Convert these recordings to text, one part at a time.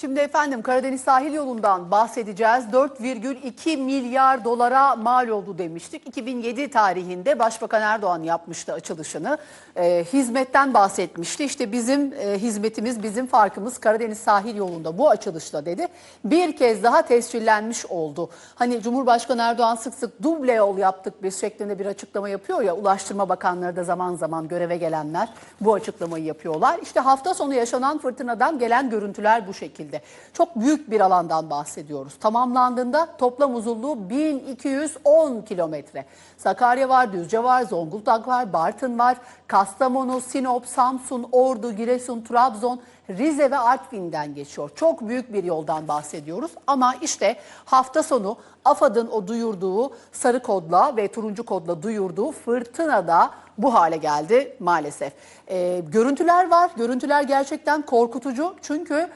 Şimdi efendim Karadeniz sahil yolundan bahsedeceğiz. 4,2 milyar dolara mal oldu demiştik. 2007 tarihinde Başbakan Erdoğan yapmıştı açılışını. Ee, hizmetten bahsetmişti. İşte bizim e, hizmetimiz, bizim farkımız Karadeniz sahil yolunda bu açılışta dedi. Bir kez daha tescillenmiş oldu. Hani Cumhurbaşkanı Erdoğan sık sık duble yol yaptık biz şeklinde bir açıklama yapıyor ya. Ulaştırma Bakanları da zaman zaman göreve gelenler bu açıklamayı yapıyorlar. İşte hafta sonu yaşanan fırtınadan gelen görüntüler bu şekilde. Çok büyük bir alandan bahsediyoruz. Tamamlandığında toplam uzunluğu 1210 kilometre. Sakarya var, Düzce var, Zonguldak var, Bartın var, Kastamonu, Sinop, Samsun, Ordu, Giresun, Trabzon, Rize ve Artvin'den geçiyor. Çok büyük bir yoldan bahsediyoruz ama işte hafta sonu AFAD'ın o duyurduğu sarı kodla ve turuncu kodla duyurduğu fırtınada bu hale geldi maalesef. Ee, görüntüler var. Görüntüler gerçekten korkutucu. Çünkü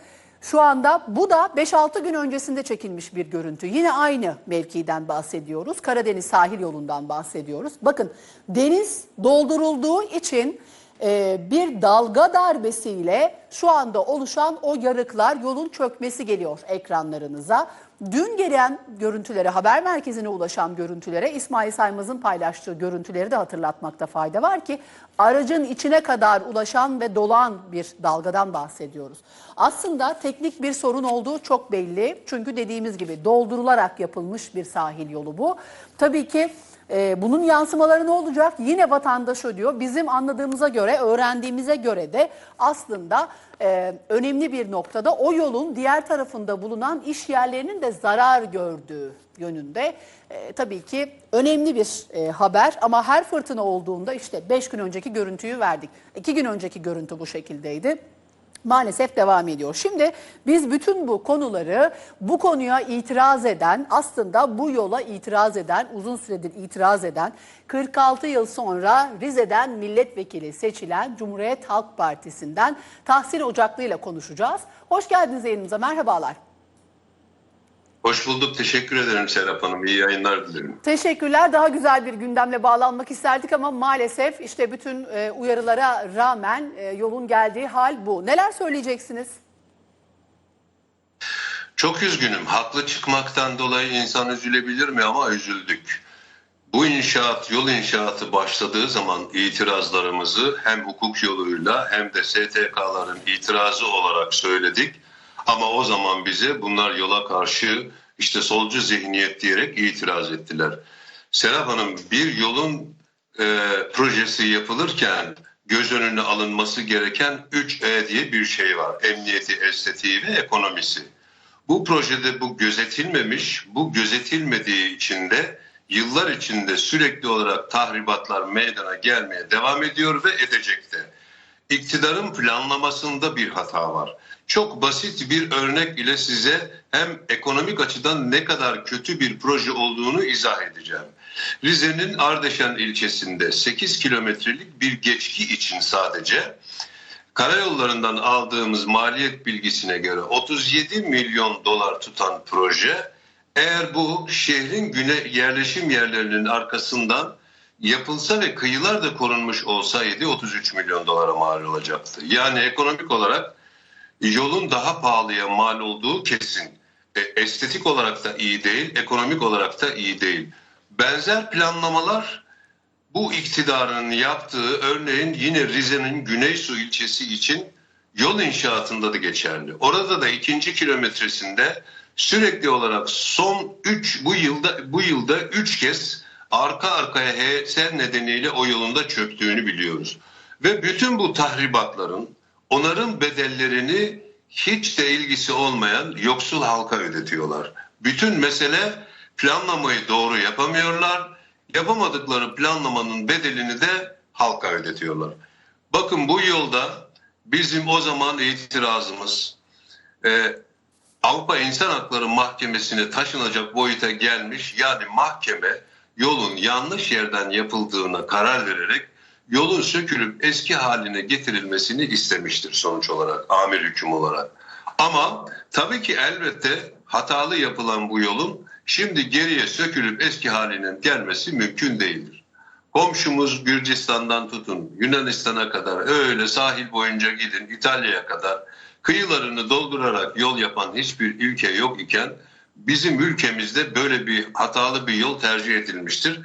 şu anda bu da 5-6 gün öncesinde çekilmiş bir görüntü. Yine aynı mevkiden bahsediyoruz. Karadeniz sahil yolundan bahsediyoruz. Bakın deniz doldurulduğu için e, bir dalga darbesiyle şu anda oluşan o yarıklar yolun çökmesi geliyor ekranlarınıza. Dün gelen görüntülere, haber merkezine ulaşan görüntülere İsmail Saymaz'ın paylaştığı görüntüleri de hatırlatmakta fayda var ki aracın içine kadar ulaşan ve dolan bir dalgadan bahsediyoruz. Aslında teknik bir sorun olduğu çok belli. Çünkü dediğimiz gibi doldurularak yapılmış bir sahil yolu bu. Tabii ki ee, bunun yansımaları ne olacak? Yine vatandaş ödüyor. Bizim anladığımıza göre, öğrendiğimize göre de aslında e, önemli bir noktada o yolun diğer tarafında bulunan iş yerlerinin de zarar gördüğü yönünde. E, tabii ki önemli bir e, haber ama her fırtına olduğunda işte 5 gün önceki görüntüyü verdik. 2 gün önceki görüntü bu şekildeydi maalesef devam ediyor. Şimdi biz bütün bu konuları bu konuya itiraz eden aslında bu yola itiraz eden uzun süredir itiraz eden 46 yıl sonra Rize'den milletvekili seçilen Cumhuriyet Halk Partisi'nden Tahsin Ocaklı ile konuşacağız. Hoş geldiniz yayınımıza merhabalar. Hoş bulduk. Teşekkür ederim Serap Hanım. İyi yayınlar dilerim. Teşekkürler. Daha güzel bir gündemle bağlanmak isterdik ama maalesef işte bütün e, uyarılara rağmen e, yolun geldiği hal bu. Neler söyleyeceksiniz? Çok üzgünüm. Haklı çıkmaktan dolayı insan üzülebilir mi ama üzüldük. Bu inşaat, yol inşaatı başladığı zaman itirazlarımızı hem hukuk yoluyla hem de STK'ların itirazı olarak söyledik. Ama o zaman bize bunlar yola karşı işte solcu zihniyet diyerek itiraz ettiler. Serap Hanım bir yolun e, projesi yapılırken göz önüne alınması gereken 3E diye bir şey var. Emniyeti, estetiği ve ekonomisi. Bu projede bu gözetilmemiş, bu gözetilmediği için de yıllar içinde sürekli olarak tahribatlar meydana gelmeye devam ediyor ve edecekte. İktidarın planlamasında bir hata var. Çok basit bir örnek ile size hem ekonomik açıdan ne kadar kötü bir proje olduğunu izah edeceğim. Rize'nin Ardeşen ilçesinde 8 kilometrelik bir geçki için sadece karayollarından aldığımız maliyet bilgisine göre 37 milyon dolar tutan proje eğer bu şehrin güne yerleşim yerlerinin arkasından yapılsa ve kıyılar da korunmuş olsaydı 33 milyon dolara mal olacaktı. Yani ekonomik olarak yolun daha pahalıya mal olduğu kesin. E, estetik olarak da iyi değil, ekonomik olarak da iyi değil. Benzer planlamalar bu iktidarın yaptığı örneğin yine Rize'nin Güneysu ilçesi için yol inşaatında da geçerli. Orada da ikinci kilometresinde sürekli olarak son 3 bu yılda bu yılda 3 kez arka arkaya HSL nedeniyle o yolunda çöktüğünü biliyoruz. Ve bütün bu tahribatların onarım bedellerini hiç de ilgisi olmayan yoksul halka ödetiyorlar. Bütün mesele planlamayı doğru yapamıyorlar. Yapamadıkları planlamanın bedelini de halka ödetiyorlar. Bakın bu yolda bizim o zaman itirazımız e, Avrupa İnsan Hakları Mahkemesi'ne taşınacak boyuta gelmiş. Yani mahkeme yolun yanlış yerden yapıldığına karar vererek yolun sökülüp eski haline getirilmesini istemiştir sonuç olarak amir hüküm olarak. Ama tabii ki elbette hatalı yapılan bu yolun şimdi geriye sökülüp eski haline gelmesi mümkün değildir. Komşumuz Gürcistan'dan tutun Yunanistan'a kadar öyle sahil boyunca gidin İtalya'ya kadar kıyılarını doldurarak yol yapan hiçbir ülke yok iken bizim ülkemizde böyle bir hatalı bir yol tercih edilmiştir.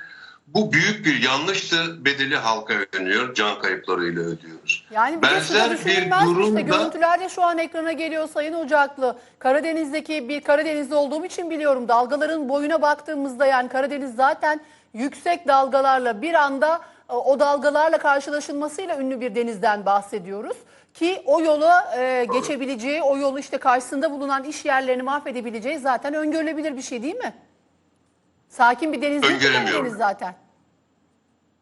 Bu büyük bir yanlıştı. Bedeli halka ödeniyor. Can kayıplarıyla ödüyoruz. Yani bir de Benzer bir? İşte durumda görüntüler de şu an ekrana geliyor Sayın Ocaklı. Karadeniz'deki bir Karadenizli olduğum için biliyorum. Dalgaların boyuna baktığımızda yani Karadeniz zaten yüksek dalgalarla bir anda e, o dalgalarla karşılaşılmasıyla ünlü bir denizden bahsediyoruz. Ki o yola e, geçebileceği, o yolu işte karşısında bulunan iş yerlerini mahvedebileceği zaten öngörülebilir bir şey değil mi? Sakin bir deniz değil. Karadeniz zaten.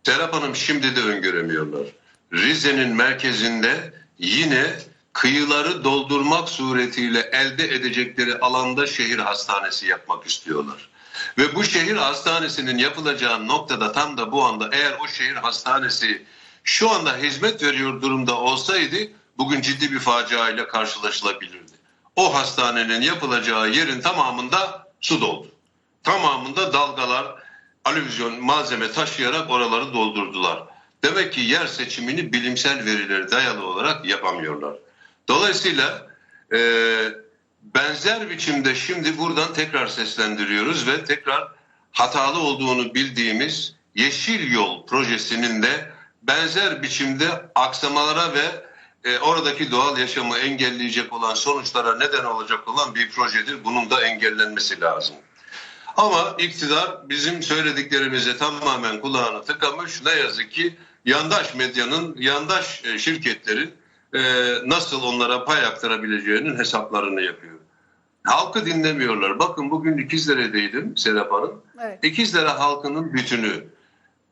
Serap Hanım şimdi de öngöremiyorlar. Rize'nin merkezinde yine kıyıları doldurmak suretiyle elde edecekleri alanda şehir hastanesi yapmak istiyorlar. Ve bu şehir hastanesinin yapılacağı noktada tam da bu anda eğer o şehir hastanesi şu anda hizmet veriyor durumda olsaydı bugün ciddi bir facia ile karşılaşılabilirdi. O hastanenin yapılacağı yerin tamamında su doldu. Tamamında dalgalar alüvizyon malzeme taşıyarak oraları doldurdular. Demek ki yer seçimini bilimsel verilere dayalı olarak yapamıyorlar. Dolayısıyla e, benzer biçimde şimdi buradan tekrar seslendiriyoruz ve tekrar hatalı olduğunu bildiğimiz Yeşil Yol projesinin de benzer biçimde aksamalara ve e, oradaki doğal yaşamı engelleyecek olan sonuçlara neden olacak olan bir projedir. Bunun da engellenmesi lazım. Ama iktidar bizim söylediklerimize tamamen kulağını tıkamış. Ne yazık ki yandaş medyanın, yandaş e, şirketlerin e, nasıl onlara pay aktarabileceğinin hesaplarını yapıyor. Halkı dinlemiyorlar. Bakın bugün İkizdere'deydim Serap Hanım. Evet. İkizdere halkının bütünü,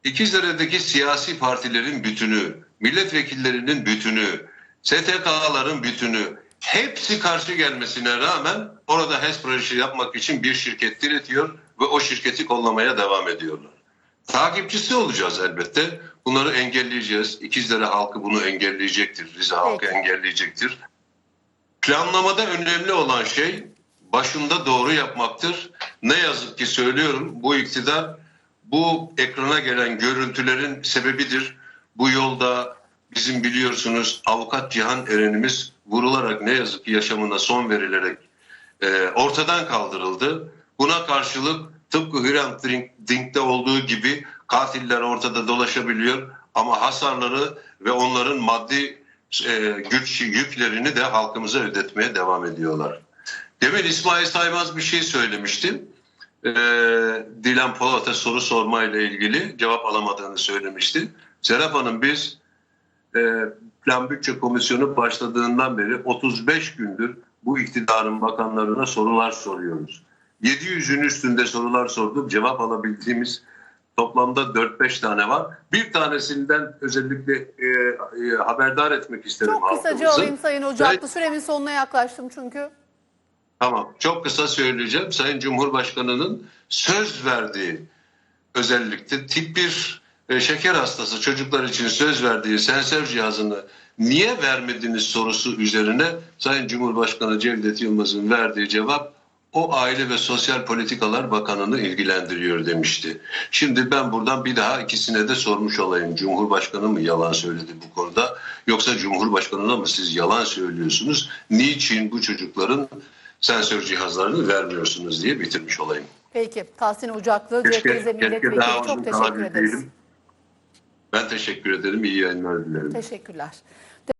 İkizdere'deki siyasi partilerin bütünü, milletvekillerinin bütünü, STK'ların bütünü hepsi karşı gelmesine rağmen orada HES projesi yapmak için bir şirket diretiyor ve o şirketi kollamaya devam ediyorlar. Takipçisi olacağız elbette. Bunları engelleyeceğiz. İkizdere halkı bunu engelleyecektir. Rize halkı engelleyecektir. Planlamada önemli olan şey başında doğru yapmaktır. Ne yazık ki söylüyorum bu iktidar bu ekrana gelen görüntülerin sebebidir. Bu yolda bizim biliyorsunuz avukat Cihan Eren'imiz vurularak ne yazık ki yaşamına son verilerek e, ortadan kaldırıldı. Buna karşılık tıpkı Hrant Dink- Dink'te olduğu gibi katiller ortada dolaşabiliyor ama hasarları ve onların maddi e, güç yüklerini de halkımıza ödetmeye devam ediyorlar. Demin İsmail Saymaz bir şey söylemişti. Ee, Dilan Polat'a soru sormayla ilgili cevap alamadığını söylemişti. Serap Hanım biz e, Plan Bütçe Komisyonu başladığından beri 35 gündür bu iktidarın bakanlarına sorular soruyoruz. 700'ün üstünde sorular sorduk. Cevap alabildiğimiz toplamda 4-5 tane var. Bir tanesinden özellikle e, e, haberdar etmek isterim Çok kısaca halkımızı. alayım Sayın Ocaklı. Süremin sonuna yaklaştım çünkü. Tamam. Çok kısa söyleyeceğim. Sayın Cumhurbaşkanı'nın söz verdiği özellikle tip 1 e, şeker hastası çocuklar için söz verdiği sensör cihazını niye vermediniz sorusu üzerine Sayın Cumhurbaşkanı Cevdet Yılmaz'ın verdiği cevap o Aile ve Sosyal Politikalar Bakanı'nı ilgilendiriyor demişti. Şimdi ben buradan bir daha ikisine de sormuş olayım. Cumhurbaşkanı mı yalan söyledi bu konuda yoksa Cumhurbaşkanı'na mı siz yalan söylüyorsunuz? Niçin bu çocukların sensör cihazlarını vermiyorsunuz diye bitirmiş olayım. Peki Tahsin Ocaklı, Keşke, CHP Rize keşke Milletvekili çok teşekkür ederiz. kalabilseydim. Ben teşekkür ederim. İyi yayınlar dilerim. Teşekkürler.